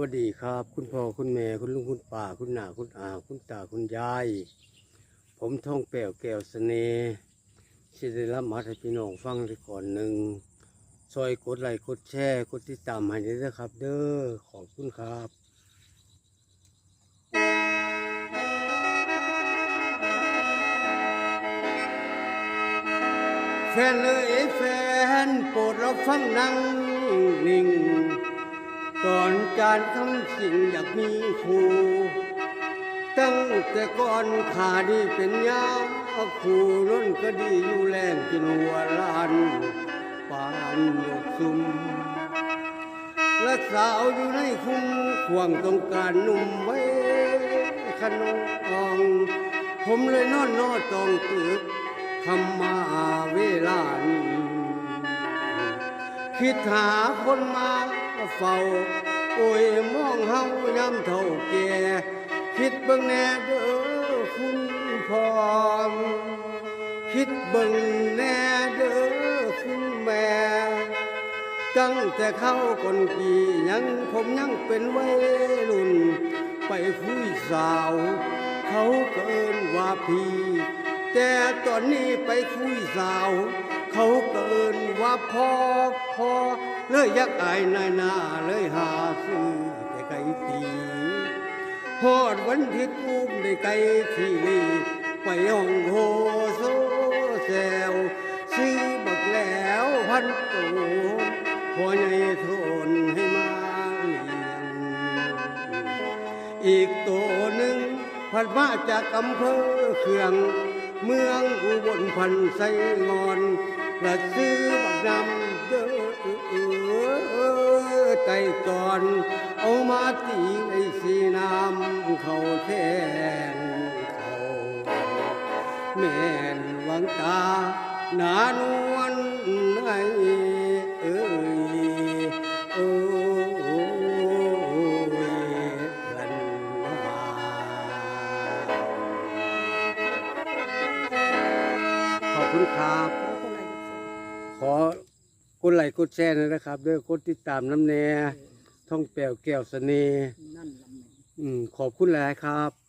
วัสดีครับ คุณพ่อคุณแม่คุณลุงคุณป้าคุณหนาคุณอาคุณตาคุณยาย ผมท่องแป้วแก้วเสน่ห์สิได้รับมาให้พี่น้องฟังได้ก่อนหนึ่งซอยกดไลค์กดแชร์กดติดตามให้ด้วยนะครับ เด้อขอบคุณครับแฟนเลยแฟนโปรดรับฟังนั่งนิ่ง การทำสิ่งอยากมีครูตั้งแต่ก่อนขาดีเป็นยาครูน้นก็ดีอยู่แรงกินหัวลานปานหยกซุมและสาวอยู่ในคุ้มควงต้องการหนุ่มไว้ขนมองผมเลยนอนนอนตองตึกทำมาเวลานี้คิดหาคนมาเฝ้า โอ้ยมองเฮายามเท่าแก่คิดเบิ่งแน่เด้อคุณพ่อคิดเบิ่งแน่เด้อคุณแม่ตั้งแต่เข้าคนกี่ยังผมยังเป็นวัยรุ่น ไปคุยสาว เขาเกินว่าพี่แต่ตอนนี้ไปคุยสาว เขาเกินว่าพ่อพ่อ เลยอยักอายนายนาเลยหาซื้อแต่ไก่ตีพอดวันที่กุ้มได้ไก่ทีรีไปห้องโฮโซแซวซื้อบักแล้วพันโตพอในทนให้มาเลี้ยงอีกตัวหนึ่งพันมาจากอำเภอเขื่องเมืองอุบลพันไสงอนและซื้อบักนำ อนเอามาตีในสีน้ำเขาแทนเขาแม่นวังตาหนานวลในเอ้ยโอ้ยลันลาขอบคุณครับ ขอ กดไลค์กดแชร์หนอยนะครับด้วยกดติดตามน้ำแน่ ท่องแปวแก้วเสน่ห์นั่นลำแหน่งอืมขอบคุณหลายๆครับ